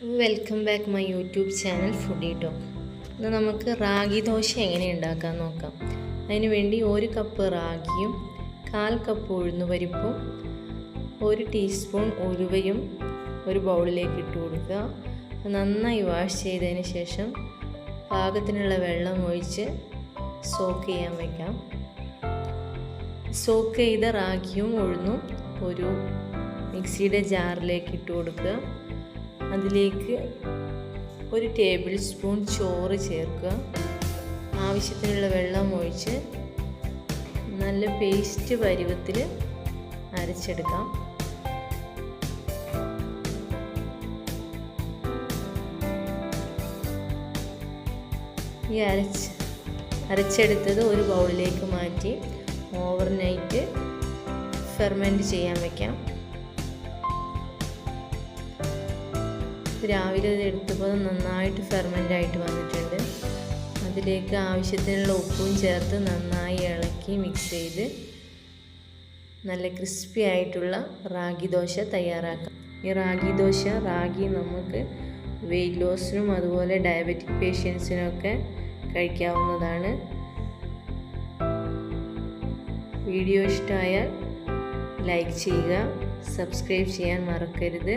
Welcome back my YouTube channel foodie talk ഇന്ന് നമുക്ക് റാഗി ദോശ എങ്ങനെ ഉണ്ടാക്കാൻ നോക്കാം. അതിന് വേണ്ടി ഒരു കപ്പ് റാഗിയും കാൽ കപ്പ് ഉഴുന്ന് ഉഴുന്നുപരിപ്പും ഒരു ടീസ്പൂൺ ഉലുവയും ഒരു ബൗളിലേക്ക് ഇട്ട് കൊടുക്കുക. നന്നായി വാഷ് ചെയ്തതിന് ശേഷം പാകത്തിനുള്ള വെള്ളം ഒഴിച്ച് സോക്ക് ചെയ്യാൻ വയ്ക്കാം സോക്ക് ചെയ്ത റാഗിയും ഉഴുന്നും ഒരു മിക്സിയുടെ ജാറിലേക്ക് ഇട്ട് കൊടുക്കുക. അതിലേക്ക് ഒരു ടേബിൾ സ്പൂൺ ചോറ് ചേർക്കുക. ആവശ്യത്തിനുള്ള വെള്ളം ഒഴിച്ച് നല്ല പേസ്റ്റ് പരുവത്തിൽ അരച്ചെടുക്കാം. ഈ അരച്ച് അരച്ചെടുത്തത് ഒരു ബൗളിലേക്ക് മാറ്റി ഓവർനൈറ്റ് ഫെർമെന്റ് ചെയ്യാൻ വയ്ക്കാം രാവിലെ ഇത് എടുത്തപ്പോൾ നന്നായിട്ട് ഫെർമെന്റ് ആയിട്ട് വന്നിട്ടുണ്ട്. അതിലേക്ക് ആവശ്യത്തിനുള്ള ഉപ്പും ചേർത്ത് നന്നായി ഇളക്കി മിക്സ് ചെയ്ത് നല്ല ക്രിസ്പി ആയിട്ടുള്ള റാഗി ദോശ തയ്യാറാക്കാം. ഈ റാഗി ദോശ റാഗി നമുക്ക് വെയിറ്റ് ലോസിനും അതുപോലെ ഡയബറ്റിക് പേഷ്യൻസിനൊക്കെ കഴിക്കാവുന്നതാണ്. വീഡിയോ ഇഷ്ടമായാൽ ലൈക്ക് ചെയ്യുക സബ്സ്ക്രൈബ് ചെയ്യാൻ മറക്കരുത്.